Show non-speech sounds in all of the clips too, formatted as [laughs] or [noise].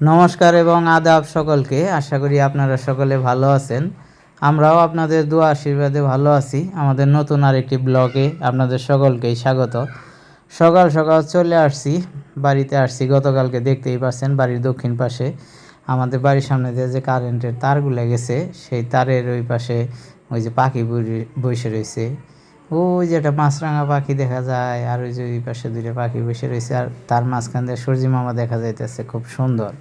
নমস্কার এবং আদাব সকলকে। আশা করি আপনারা সকলে ভালো আছেন। আমরাও আপনাদের দোয়া আশীর্বাদে ভালো আছি। আমাদের নতুন আরেকটি ব্লগে আপনাদের সকলকেই স্বাগত। সকাল সকাল চলে আসছি। বাড়িতে আসছি। গতকালকে দেখতেই পাচ্ছেন বাড়ির দক্ষিণ পাশে। আমাদের বাড়ির সামনে দিয়ে যে কারেন্টের তারগুলো গেছে, সেই তারের ওই পাশে ওই যে পাখি বসে রয়েছে। ওই যে একটা মাছরাঙা পাখি দেখা যায়, আর ওই যে ওই পাশে দুইটা পাখি বসে রয়েছে, আর তার মাঝখান দিয়ে সূর্যি মামা দেখা যাইতেছে। খুব সুন্দর।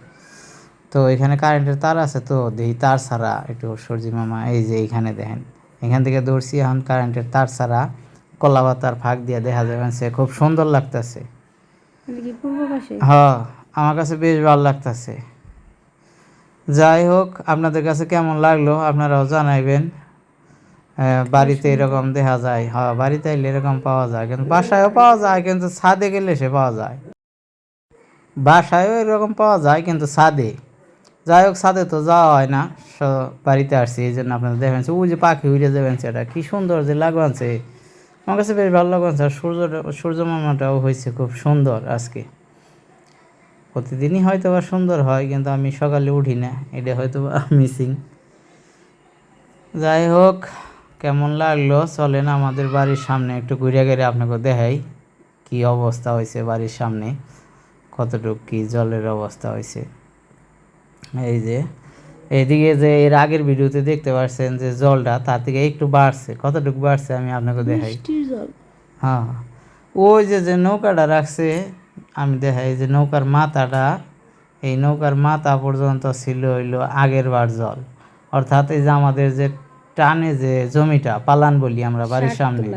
তো এখানে কারেন্টের তার আছে তো দেখি তার ছাড়া একটু সূর্যি মামা এই যে এইখানে দেখেন। এখান থেকে দৌড়ছি এখন কারেন্টের তার ছাড়া কলা পাতার ফাঁক দিয়ে দেখা যাবে সে খুব সুন্দর লাগতেছে। হ্যাঁ আমার কাছে বেশ ভালো লাগতেছে। যাই হোক আপনাদের কাছে কেমন লাগল আপনারাও জানাইবেন। বাড়িতে এরকম দেখা যায়। হ্যাঁ বাড়িতে এলে এরকম পাওয়া যায় কিন্তু বাসায়ও পাওয়া যায় কিন্তু ছাদে গেলে সে পাওয়া যায়। বাসায়ও এরকম পাওয়া যায় কিন্তু ছাদে। যাই হোক, ছাদে তো যাওয়া হয় না। বাড়িতে আসছি, এই জন্য আপনারা দেখবেন ওই যে পাখি উড়ে যাবেন সেটা কী সুন্দর যে লাগবানছে আমার কাছে বেশ ভালো লাগছে আর সূর্যটা সূর্য মামাটাও হয়েছে খুব সুন্দর আজকে। প্রতিদিনই হয়তো বা সুন্দর হয়, কিন্তু আমি সকালে উঠি না। এটা হয়তো বা [laughs] মিসিং যাই হোক, কেমন লাগল? চলেন আমাদের বাড়ির সামনে একটু ঘুরে ঘুরে আপনাকে দেখাই। কি অবস্থা হয়েছে বাড়ির সামনে? কতটুকু কী জলের অবস্থা হয়েছে? এই যে এইদিকে যে এর আগের ভিডিওতে দেখতে পাচ্ছেন যে জলটা তার থেকে একটু বাড়ছে। কতটুকু বাড়ছে আমি আপনাকে দেখাই। হ্যাঁ ওই যে যে নৌকাটা রাখছে আমি দেখাই যে নৌকার মাথাটা এই নৌকার মাথা পর্যন্ত ছিল হইল আগের বার জল। অর্থাৎ এই যে আমাদের যে টানে যে জমিটা পালান বলি আমরা বাড়ির সামনে।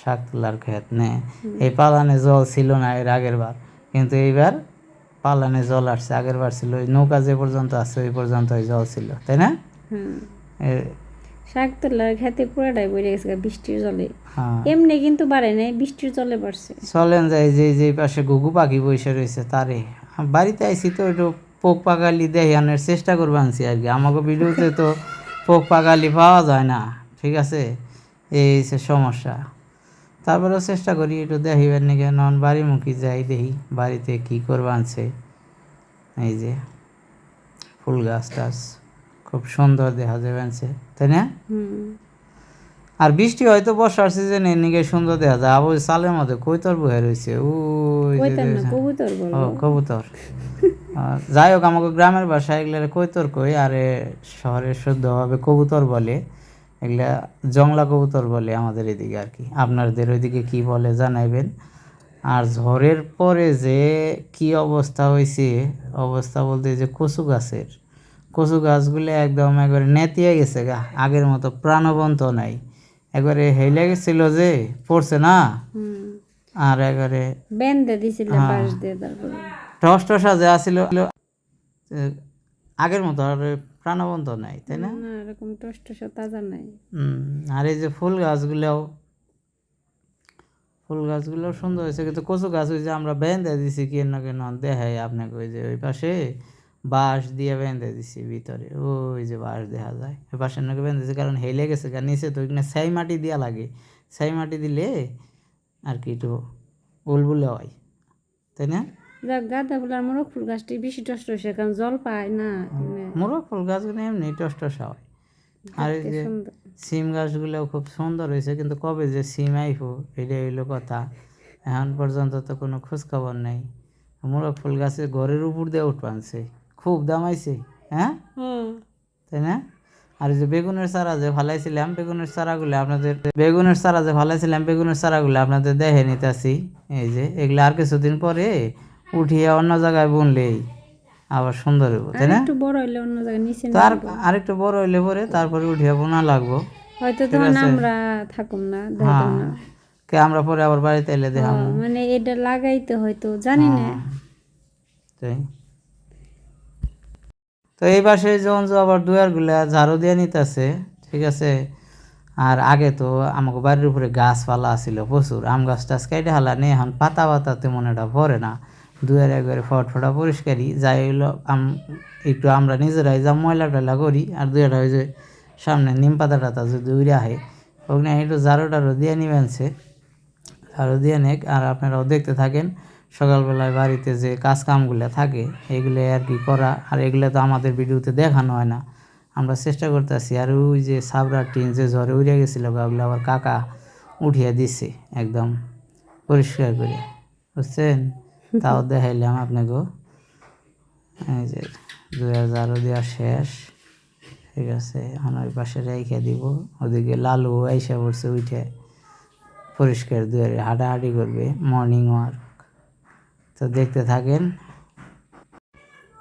শাক তোলার ক্ষেত নে। এই পালানে জল ছিল না এর আগের বার। কিন্তু এইবার পালানে জল আসছে আগের বার ছিল ওই নৌকা যে পর্যন্ত আছে ওই পর্যন্ত ওই জল ছিল তাই না? শাক তোলার খেতে পুরাটাই বইরে গেছে বৃষ্টির জলে। হ্যাঁ। এমনি কিন্তু বাড়ে নাই বৃষ্টির জলে বাড়ছে। চলেন যাই যে যে পাশে ঘুঘু পাখি বসে রয়েছে তারে। বাড়িতে আইসি তো একটু পোক পাকালি দেখে আনার চেষ্টা করব আনছি আর কি। আমাকে ভিডিওতে তো [laughs] পোক পাকালি পাওয়া যায় না ঠিক আছে? এই হচ্ছে সমস্যা। তারপরেও চেষ্টা করি একটু দেখিবার নাকি নন বাড়ি মুখী যাই দেখি বাড়িতে কি করব আনছে এই যে ফুল গাছ টাছ খুব সুন্দর দেখা যাবে আনছে তাই না? আর বৃষ্টি হয়তো বর্ষার সিজনে এদিকে সুন্দর দেখা যায় ওই সালের মধ্যে কৈতর বয়ে রয়েছে ওই? কবুতর ও কবুতর। যাই হোক আমাকে গ্রামের ভাষায় এগুলো কৈতর কই আর শহরে শুদ্ধভাবে কবুতর বলে। এগুলা জংলা কবুতর বলে আমাদের এদিকে আর কি। আপনাদের ওইদিকে কি বলে জানাইবেন? আর ঝড়ের পরে যে কি অবস্থা হয়েছে অবস্থা বলতে যে কচু গাছের কচু গাছগুলো একদম একবারে নেতিয়ে গেছে গা। আগের মতো প্রাণবন্ত নাই। একবারে হেলে গেছিল যে পড়ছে না? আর একবারে বেন্দে দিছিল। দিয়ে তারপরে। টস টসা যে আসিল আগের মতো আর প্রাণবন্ত নাই তাই না? এরকম টস টস তাজা নাই। হুম, আর এই যে ফুল গাছগুলোও ফুল গাছগুলো সুন্দর হয়েছে কিন্তু কচু গাছ ওই যে আমরা বেঁধে দিছি কেন না কেন দেখাই আপনাকে ওই যে ওই পাশে বাঁশ দিয়ে বেঁধে দিছি ভিতরে ওই যে বাঁশ দেখা যায়। ওই পাশে নাকি বেঁধে দিছি কারণ হেলে গেছে কারণ নিচে তো ওইখানে ছাই মাটি দেওয়া লাগে। ছাই মাটি দিলে আর কি একটু বুলবুলে হয় তাই না? যাক গাঁদা ফুল আর মোরগ ফুল গাছটি বেশি টস টসে কারণ জল পায় না মোরগ ফুল গাছগুলো এমনি টস টসা হয় আর এই যে সিম গাছগুলোও খুব সুন্দর হয়েছে কিন্তু কবে যে সিম আইফো এটা হইল কথা। এখন পর্যন্ত তো কোনো খোঁজ খবর নেই। মোরগ ফুল গাছে ঘরের উপর দিয়ে উঠবানছে খুব দাম আইছে হ্যাঁ? তাই না? আর যে বেগুনের চারা যে ফালাইছিলাম বেগুনের চারাগুলো আপনাদের বেগুনের চারা যে ফালাইছিলাম বেগুনের চারাগুলো আপনাদের দেখে নিতেছি। এই যে এগুলো আর কিছুদিন পরে উঠিয়ে অন্য জায়গায় বুনলেই আবার সুন্দর হইব তাই না? একটু বড় হইলে অন্য জায়গায় নিচে তো আর আরেকটু বড় হইলে পরে তারপরে উঠিয়ে বোনা লাগবো। হয়তো তখন আমরা থাকুম না হ্যাঁ। না। কে আমরা পরে আবার বাড়িতে এলে দেখাম। মানে এটা লাগাইতে হয়তো জানি না। তাই। তো এই পাশে যখন আবার দুয়ারগুলা ঝাড়ু দিয়ে নিতেছে ঠিক আছে? আর আগে তো আমাকে বাড়ির উপরে গাছপালা আছিল প্রচুর আম গাছ টাছ কেটে হালা নেই এখন পাতা পাতা তেমন এটা ভরে না। দুয়ার একবারে ফটফটা পরিষ্কারই। যাই হইল একটু আমরা নিজেরাই যা ময়লা টয়লা করি, আর দুয়ারটা ওই যে সামনে নিম পাতা টাতা যদি উড়ে আহে ওখানে একটু ঝাড়ু টাড়ু দিয়ে নিবেনছে ঝাড়ু দিয়ে নেক, আর আপনারাও দেখতে থাকেন, সকালবেলায় বাড়িতে যে কাজ কামগুলো থাকে, এগুলো আর কি করা, আর এগুলো তো আমাদের ভিডিওতে দেখানো হয় না। আমরা চেষ্টা করতেছি, আর ওই যে সাবরা টিন যে ঝড়ে উড়ে গেছিল ওগুলো আবার কাকা উঠিয়ে দিছে, একদম পরিষ্কার করে। বুঝছেন? তাও দেখাইলাম আপনাকেও এই যে দুই হাজারও দেওয়া শেষ। ঠিক আছে, এখন ওই পাশে রেখে দিব। ওদিকে লালু আইসা পড়ছে, উঠে পরিষ্কার দুয়ারে হাঁটাহাঁটি করবে মর্নিং ওয়াক তো দেখতে থাকেন।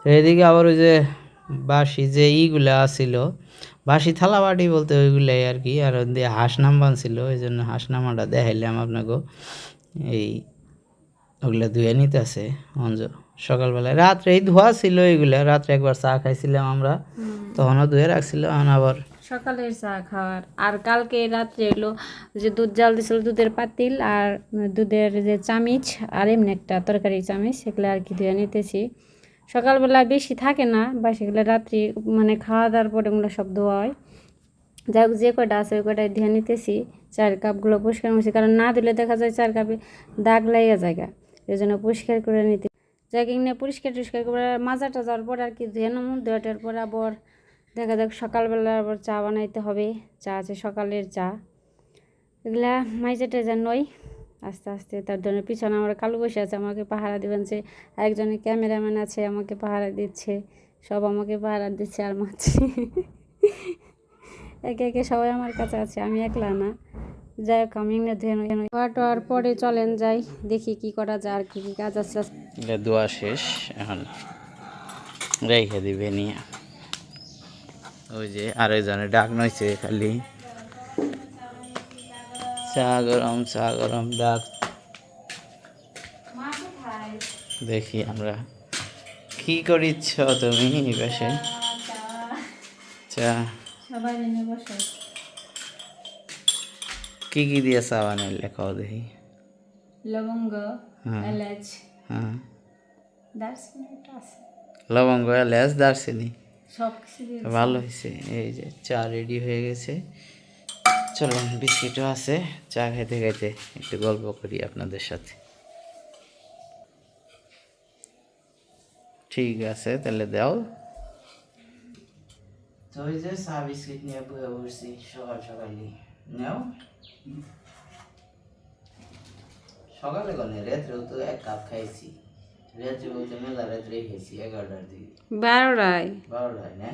তো এদিকে আবার ওই যে বাসি যে ইগুলা আছিল বাসি থালা বাটি বলতে ওইগুলাই আর কি, আর দিয়ে হাঁস নাম বানছিল ওই জন্য হাঁস নামাটা দেখাইলাম আপনাকে। এই ওগুলা ধুয়ে নিতেছে অঞ্জ সকালবেলায়। রাত্রে এই ধোয়া ছিল এইগুলা রাত্রে একবার চা খাইছিলাম আমরা তখনও ধুয়ে রাখছিল এখন আবার সকালের চা খাওয়ার। আর কালকে রাত্রে এলো যে দুধ জাল দিছিল দুধের পাতিল আর দুধের যে চামিচ আর এমনি একটা তরকারি চামিচ সেগুলো আর কি ধুয়ে নিতেছি। সকালবেলা বেশি থাকে না বা সেগুলো রাত্রি মানে খাওয়া দাওয়ার পরে ওগুলো সব ধোয়া হয়। যাই হোক যে কয়টা আছে ওই কয়টাই ধুয়ে নিতেছি চার কাপগুলো পরিষ্কার করছি কারণ না দিলে দেখা যায় চার কাপে দাগ লাইয়া জায়গা জন্য পরিষ্কার করে নিতে। যাই নিয়ে পরিষ্কার টরিষ্কার করে মাজাটা যাওয়ার পর আর কি ধুয়ে নেব ধুয়েটার পর আবার দেখা যাক সকালবেলা আবার চা বানাইতে হবে। চা আছে সকালের চা। এগুলা মাইজে টেজা নয়, আস্তে আস্তে তার জন্য পিছনে আমার কালু বসে আছে, আমাকে পাহারা দিবেন যে একজনের ক্যামেরাম্যান আছে, আমাকে পাহারা দিচ্ছে, সব আমাকে পাহারা দিচ্ছে আর মারছে। একে একে সবাই আমার কাছে আছে, আমি একলা না। যাই হোক আমি এমনি ধুয়ে পরে চলেন যাই দেখি কি করা যায় আর কি কি কাজ আছে। এটা দোয়া শেষ এখন রেখে দিবে নিয়ে। ওই যে আরেকজনে ডাক নইছে খালি। চা গরম চা গরম ডাক। দেখি আমরা কি করিচ্ছ তুমি এই পাশে? চা। সবাই বসে। কি কি দিয়ে চা বানাইলে খাও দেখি। লবঙ্গ হ্যাঁ। এলাচ। হ্যাঁ। আছে। লবঙ্গ এলাচ দারচিনি। সব কিছু ভালো হয়েছে। এই যে চা রেডি হয়ে গেছে। চলুন বিস্কিটও আছে। চা খাইতে খাইতে একটু গল্প করি আপনাদের সাথে। ঠিক আছে তাহলে দাও। তো ওই যে চা বিস্কিট নিয়ে বসছি সকাল সকালে নাও। সকালে তো এক কাপ খাইছি। রাত্রে বলতে মেলা রাত্রে খেয়েছি এগারোটার দিকে। বারোটায়? বারোটায় না?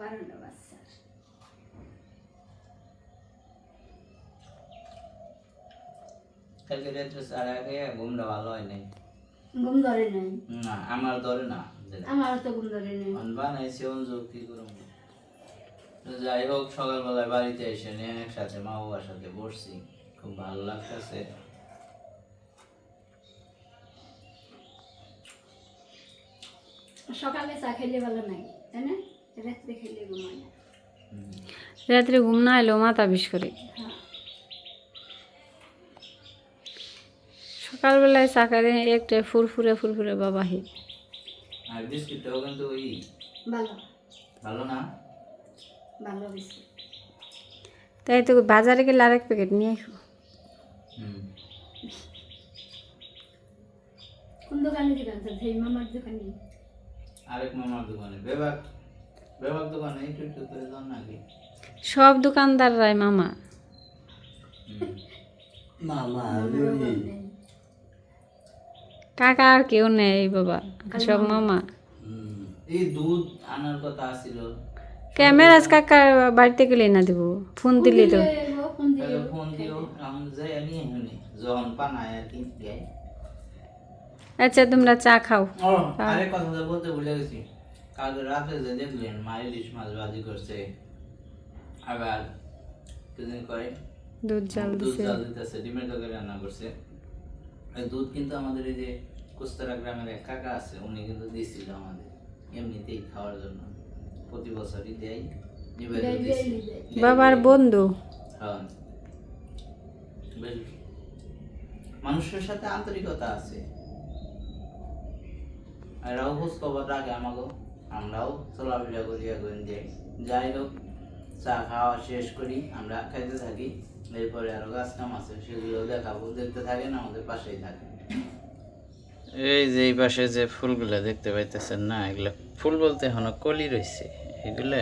বারোটা বাচ্চা কালকে রাত্রে সারা খেয়ে ঘুমটা ভালো হয় নাই। ঘুম ধরে নাই। না আমার ধরে না। আমার তো ঘুম ধরে নাই। বানাইছে অঞ্জু কি করব তো যাই হোক সকালবেলায় বাড়িতে এসে নিয়ে একসাথে মা বাবার সাথে বসছি। খুব ভালো লাগতেছে। সকালে চা খেলে ভালো লাগে তাই না? রাত্রে খেলে ঘুমায় রাত্রে ঘুম না এলেও মাথা বিষ করে। সকালবেলায় চাকারে একটা ফুরফুরে ফুরফুরে বাবাহি আর বিস্কিটটাও কিন্তু ওই ভালো। ভালো না? ভালো তাই তো বাজারে গেলে আরেক প্যাকেট নিয়ে আসব হুম। কোন দোকানে দিবেন? তো সেই মামার দোকানে। আরেক মামার দোকানে। বেবাক বেবাক দোকানে একটু একটু করে দাও নাকি সব দোকানদাররাই মামা। কাকা আর কেউ নেই বাবা সব মামা। এই দুধ আনার কথা ছিল ক্যামেরাজ কাকার বাড়িতে গেলে না দেবো ফোন দিলে তো ফোন দিয়ে তাহলে ফোন দিও আমি যাই নিয়ে এখানে যখন পানায় আর কি যাই আচ্ছা তোমরা চা খাও ও আরেক কথা তো বলতে ভুলে গেছি কালকে রাতে যে দেখলেন মা ইলিশ মাছ ভাজি করছে আবার কিছুদিন করে দুধ জাল দুধ দিছে জাল দিতেছে ডিমের তরকারি রান্না করছে এই দুধ কিন্তু আমাদের এই যে কুস্তারা গ্রামের এক কাকা আছে উনি কিন্তু দিয়েছিল আমাদের এমনিতেই খাওয়ার জন্য প্রতি বছরই দিয়েছে। বাবার বন্ধু। হ্যাঁ। মানুষের সাথে আন্তরিকতা আছে। এরাও খোঁজ খবর রাখে আমাকে আমরাও চলাফেরা করি এখন যাই যাই হোক চা খাওয়া শেষ করি আমরা খাইতে থাকি। এরপরে আরও গাছ কাম আছে সেগুলো দেখাবো। দেখতে থাকেন আমাদের পাশেই থাকে এই যে এই পাশে যে ফুলগুলো দেখতে পাইতেছেন না এগুলো ফুল বলতে এখনও কলি রয়েছে এগুলা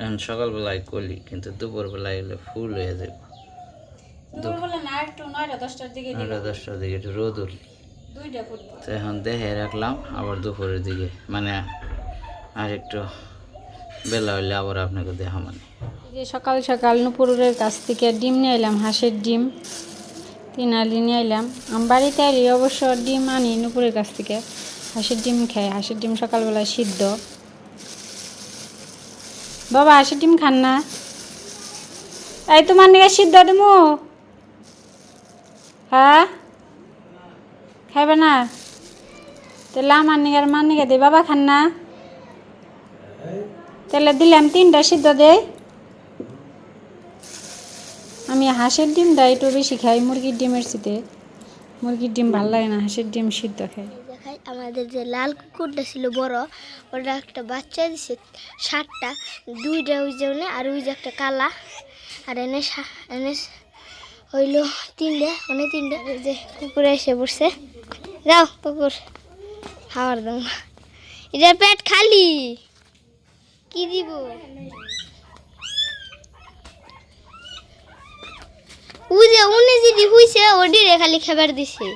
এখন সকালবেলায় কলি কিন্তু দুপুরবেলায় এগুলো ফুল হয়ে যাবে নয়টা দশটার দিকে একটু রোদ উঠল। তো এখন দেখে রাখলাম আবার দুপুরের দিকে। মানে আর একটু বেলা হইলে আবার আপনাকে দেখা মানে যে সকাল সকাল নুপুরের কাছ থেকে ডিম নিয়ে এলাম হাঁসের ডিম। তিন আলি নিয়ে এলাম আমি বাড়িতে আলি অবশ্য ডিম আনি নুপুরের কাছ থেকে। হাঁসের ডিম খাই। হাঁসের ডিম সকালবেলা সিদ্ধ। বাবা, হাঁসের ডিম খান না? এই তোমার নিকে সিদ্ধ দিমু হ্যাঁ? খাইবে না? তাহলে আমার আর মার নিকে দে। বাবা খান না? তাহলে দিলাম তিনটা সিদ্ধ দেয় আমি হাঁসের ডিমটা একটু বেশি খাই, মুরগির ডিমের সাথে মুরগির ডিম ভালো লাগে না, হাঁসের ডিম সিদ্ধ খাই দেখাই আমাদের যে লাল কুকুরটা ছিল বড়, ওটা একটা বাচ্চা দিছে, সাতটা, দুইটা ওই যে ওনে আর ওই যে একটা কালা। আর এনে এনে হইল তিনটে, ওনে তিনটে। এই যে কুকুরে এসে পড়ছে। যাও, কুকুর খাওয়ার দাও। এটা পেট খালি, কি দিব? ওই উনি যদি হইছে ওডিরে খালি খাবার দিছে।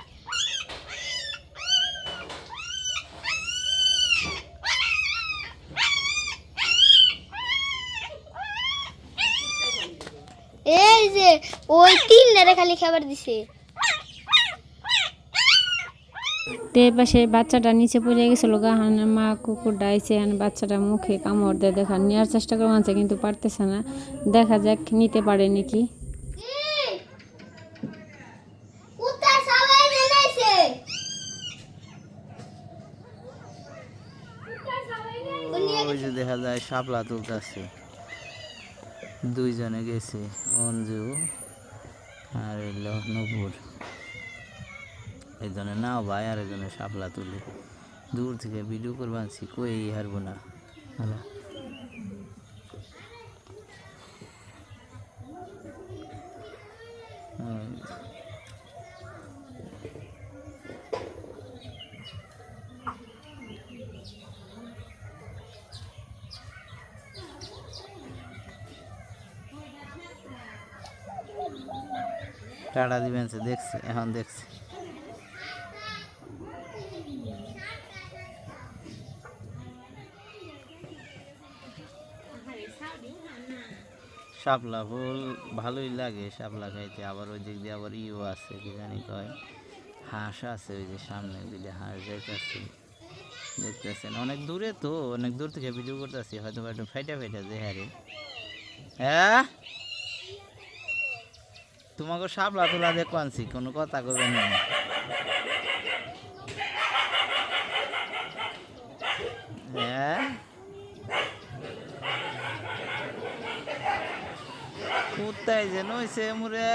এই যে ওই তিন নেড়ে খালি খাবার দিছে। তে পাশে বাচ্চাটা নিচে পড়ে গেছিল গাহান মা কুকুর ডাইছে আর বাচ্চাটা মুখে কামড় দিয়ে, দেখা নেওয়ার চেষ্টা করে আনছে, কিন্তু পারতেছে না। দেখা যাক, নিতে পারে নাকি কুত্তা সবাই জানাইছে ওই যে দেখা যায় শাপলা তুলতেছে। দুইজনে গেছে, অঞ্জু আর এলো নপুর। একজনে নাও ভাই আর একজনে সাপলা তুলে। দূর থেকে ভিডিও করবানছি কই হারবো না। হ্যালো টাটা দিবেন দেখছে, এখন দেখছে। শাপলা ফুল ভালোই লাগে, শাপলা খাইতে। আবার ওই দিক দিয়ে আবার ইও আছে, কি জানি কয়। হাঁস আছে ওই যে সামনে দিলে হাঁস যাইতেছে দেখতেছেন, অনেক দূরে তো, অনেক দূর থেকে ভিডিও করতেছি হয়তো একটু ফাইটা ফাইটা যে হ্যাঁ? তোমাকে শাপলা তোলা দেখো আনছি কোনো কথা করবেন না। হ্যাঁ? কোথায় যেন হয়েছে মুরে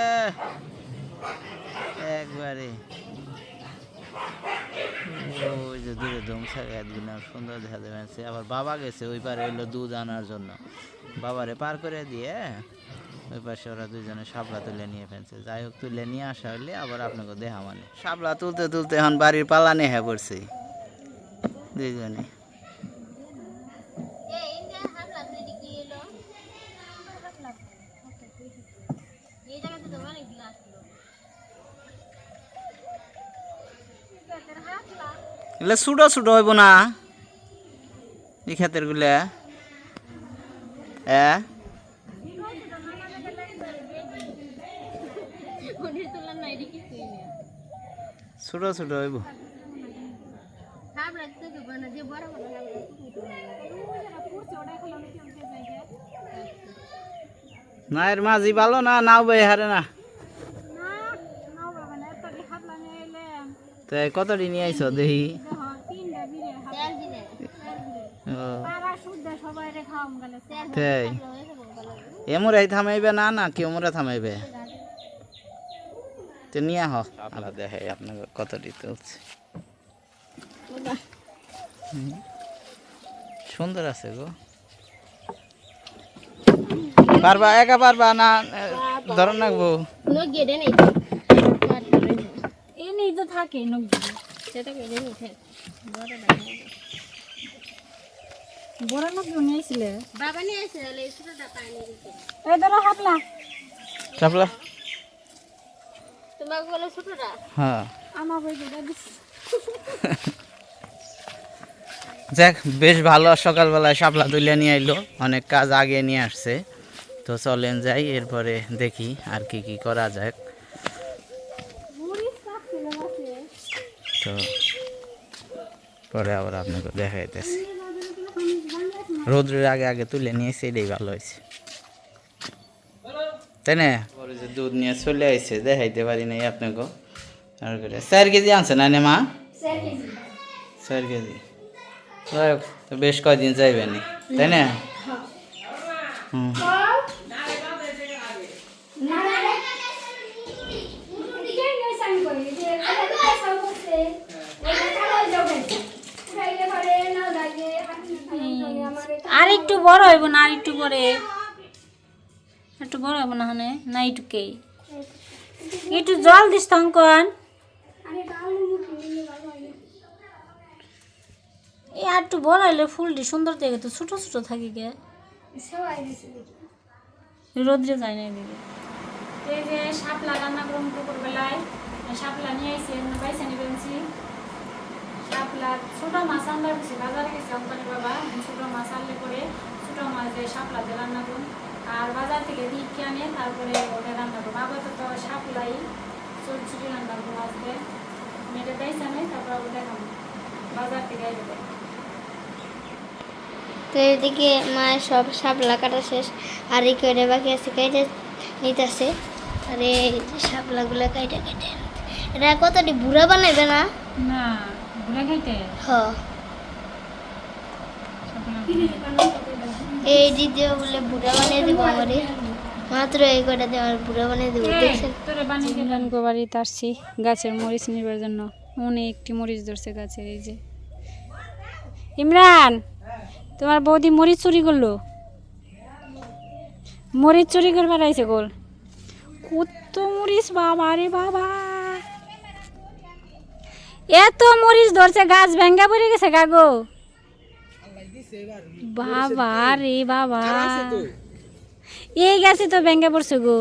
একবারে। ওই যে দূরে ধমসা গাছগুলো সুন্দর দেখা যাচ্ছে। আবার বাবা গেছে, ওই পারে হইল দুধ আনার জন্য। বাবারে পার করে দিয়ে ওই পাশে ওরা দুজনে শাপলা তুলে নিয়ে ফেলছে। যাই হোক, তুলে নিয়ে আসা হইলে আবার আপনাকে দেখা মানে। শাপলা তুলতে তুলতে এখন বাড়ির পালা নেহা পড়ছে। দুইজনে। এগুলো ছুটো ছুটো হইব না। এই ক্ষেতেরগুলা হ্যাঁ ছোট ছোট হইব। না এর মাঝি ভালো না নাও বে হারে না। তাই কত দিন নিয়ে আইছো তাই। এমরাই থামাইবে না না কেউ মোরা থামাইবে? তো নিয়ে আহ আল্লাহ দেখে আপনাকে কত দিতে হচ্ছে সুন্দর আছে গো। পারবা একা পারবা না ধরন রাখব নেই। তো থাকে বড় নখ নিয়েছিলে বাবা নিয়ে এই ধরো তোমাকে বলো ছোটটা হ্যাঁ। আমার বই যাক বেশ ভালো সকালবেলায় শাপলা তুলে নিয়ে আইলো। অনেক কাজ আগে নিয়ে আসছে। তো চলেন যাই এরপরে দেখি আর কি কি করা যায়। তো পরে আবার আপনাকে দেখাইতেছি। রোদ্রের আগে আগে তুলে নিয়েছি এটাই ভালো হয়েছে। তাই না? যে দুধ নিয়ে চলে আইছে দেখাইতে পারি নাই আপনাকে। আর করে চার কেজি আনছে না নে মা? চার কেজি। যাই হোক, তো বেশ কয়দিন যাইবে নি তাই না? হুম। আর একটু বড় হইব না আর একটু পরে একটু বড় হইব না হনে? না এইটুকেই। একটু জল দিস তঙ্কন এই আর একটু বড় হইলে ফুলটি সুন্দর দেখে তো ছোট ছোট থাকি গে। রোদ্রে যায় না এদিকে এই যে শাপলা রান্না করুন দুপুর বেলায়। শাপলা নিয়ে আইসি পাইসা নিবেনছি শাপলা ছোট মাছ আনবার বাজারে গেছি অঙ্কনি বাবা। ছোট মাছ আনলে করে ছোট মাছ দিয়ে শাপলা দিয়ে রান্না করুন। আর বাজার থেকে দিকে আনে তারপরে ওটা রান্না করুন আপাতত তো শাপলাই ছোট ছোট রান্না করব দিয়ে মেয়েটা পাইসা আনে তারপর ওটা খাব বাজার থেকে দেয়। তো এদিকে মায়ের সব শাপলা কাটা শেষ আর এই করে বাকি আছে কেটে নিতেছে। আর এই শাপলাগুলো কেটে কেটে এটা কতটি বুড়া বানাইবে না? না ভুলে খাইতে হ। এই দ্বিতীয় বলে বুড়া বানিয়ে দেবো আমারে। মাত্র এই কটা দিয়ে আমার বুড়া বানিয়ে দেবো দেখছেন ইমরানগো বাড়িতে আসছি গাছের মরিচ নিবার জন্য। অনেকটি মরিচ ধরছে গাছের এই যে। ইমরান তোমার বৌদি মরিচ চুরি করল। মরিচ চুরি করবার আইছে গোল। কত মরিচ বাবা রে বাবা। এত মরিচ ধরছে গাছ ভেঙ্গা পড়ে গেছে গাগো বাবা রে বাবা। এই গাছে তো ভেঙ্গা পড়ছে গো।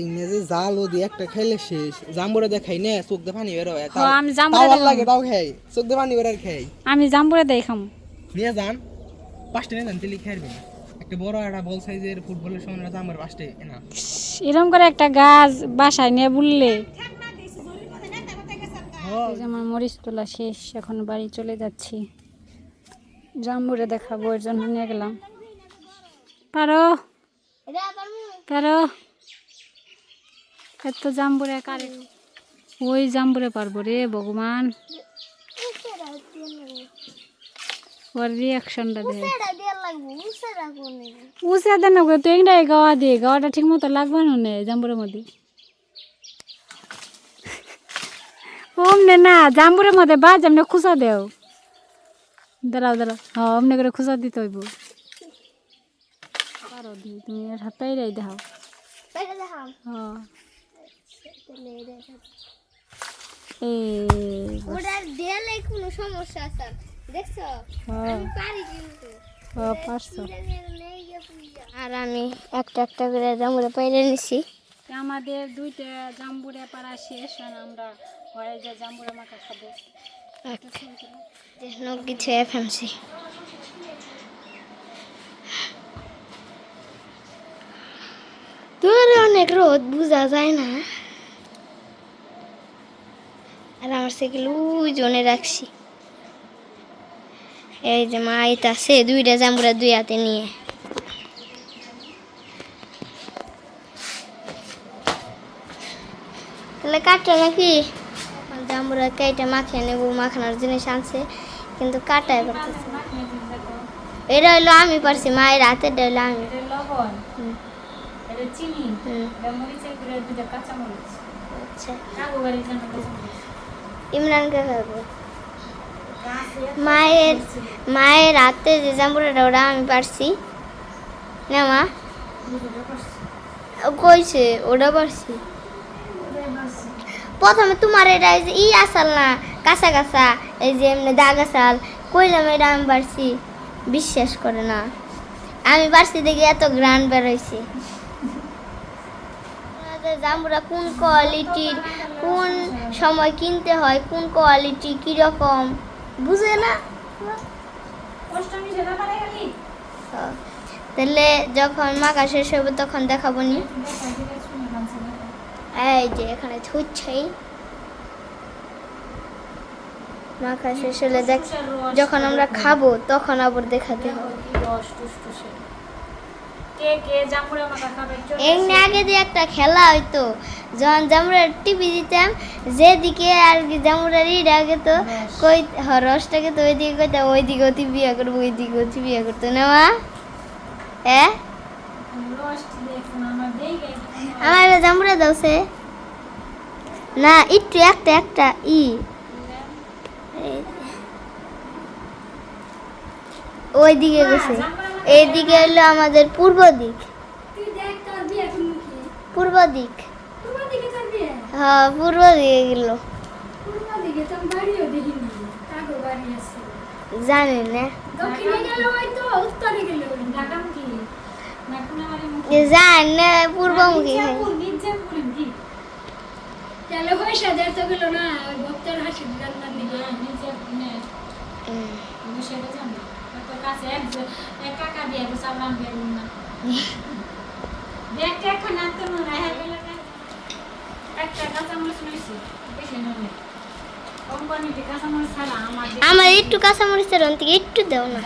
ইংরেজি জাল ও দিয়ে একটা খাইলে শেষ। জাম্বুরা দিয়ে খাই না চোখ দিয়ে পানি বের হয়। আমি জাম্বুরা লাগে তাও খাই। চোখ দিয়ে পানি বের আর খাই। আমি জাম্বুরে দেই খাম। নিয়ে যান। পাঁচটা নিয়ে যান তেলি খাইবেন একটা বড় একটা বল সাইজের ফুটবলের জাম্বুর পাঁচটা না এরকম করে একটা গাছ বাসায় নিয়ে বললে। আমার মরিচ তোলা শেষ এখন বাড়ি চলে যাচ্ছি। জাম্বুরে দেখাবো এর জন্য নিয়ে গেলাম। পারো? পারো? এত জাম্বুরে কারে? ওই জাম্বুরে পারব রে ভগবান। ওর রিয়াকশনটা দে উসে দেন তুই একটা গাওয়া দে, গাওয়াটা ঠিক মতো লাগবে না জাম্বুরের মধ্যে? ওমনে না, জাম্বুরের মধ্যে বাজ, এমনি খুসা দেও। দাঁড়াও দাঁড়াও। হ্যাঁ অমনি করে খুসা দিতে হইব। পারো দি তুমি এর হাতটাই রাই দেখাও। হ্যাঁ। হ্যাঁ। হ্যাঁ আর আমি একটা একটা করে জামুরা পাইলে নিছি। আমাদের দুইটা জাম্বুরে পাড়া শেষ আর আমরা ঘরে যে জাম্বুরে মাখা খাব। যেন কিছু এফএমসি দূরে অনেক রোদ, বোঝা যায় না। আর আমার সাইকেল, ওই জনে রাখছি। এই যে মা আইতাছে, দুইটা জামুরা দুই হাতে নিয়ে। তাহলে কাটটা নাকি? জামুরা কেটে মাখিয়ে নেব মাখানোর জিনিস আনছে কিন্তু কাটাই করতেছে। এটা হইল আমি পারছি মায়ের হাতে হইল আমি। আচ্ছা। ইমরানকে খাব? মায়ের মায়ের হাতে যে জাম্বুরাটা ওটা আমি পারছি। না মা? ও কইছে ওটা পারছি। প্রথমে তোমার এটা ই আসাল না, কাঁচা কাঁচা, এই যে এমনি দাগ আসাল, কইলাম এটা আমি পারছি বিশ্বাস করে না। আমি পারছি দেখি এত গ্রান বেরোইছে জামুরা কোন কোয়ালিটির কোন সময় কিনতে হয়, কোন কোয়ালিটি কীরকম বুঝে না। তাহলে যখন মাকা শেষ হবে তখন দেখাবো নি। এই যে এখানে ছুটছেই মাখা শেষ হলে দেখ যখন আমরা খাব তখন আবার দেখাতে হবে। এমনি আগে দিয়ে একটা খেলা হইতো যখন জামুরা টিপি দিতাম যেদিকে আর কি জামুরা রিড আগে তো কই রসটাকে তো ওইদিকে কইতাম ওইদিকে অতি বিয়ে করব ওইদিকে অতি বিয়ে করতো না মা? হ্যাঁ আমার জামুরা দাও সে না একটু একটা একটা ই। ওই দিকে গেছে। এইদিকে হলো আমাদের পূর্ব দিক। কোন মুখে পূর্ব দিক। পূর্ব দিকে হ্যাঁ পূর্ব দিকে গেল। জানি না। জানি পূর্বমুখী। তাহলে তো গেল না? ওই ভক্তর হাসি রান্নার দিকে হ্যাঁ সেটা জানি কাছে এক কাকা দিয়ে না। এখন মনে হয় গেল একটা কাঁচা নিয়েছি বেশি নয় কোম্পানিতে কাঁচা মরিচ ছাড়া আমার একটু কাঁচামরিচের অন থেকে একটু দাও না।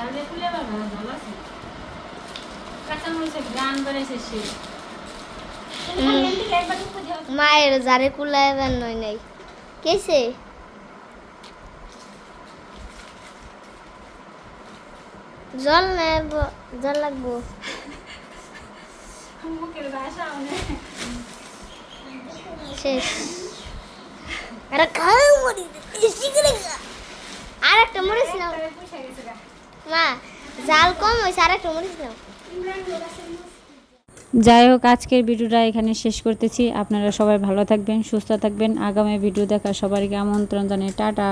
মায়ের জারে কুলায় এবার নয় নাই। কেসে জল নেব জল লাগবো। শেষ। আরে খাও মরি। আর একটা নাও মা জাল কম হয়েছে আর একটা মরিচ নাও। যাই হোক, আজকের ভিডিওটা এখানে শেষ করতেছি। আপনারা সবাই ভালো থাকবেন, সুস্থ থাকবেন। আগামী ভিডিও দেখা সবাইকে আমন্ত্রণ জানিয়ে টাটা।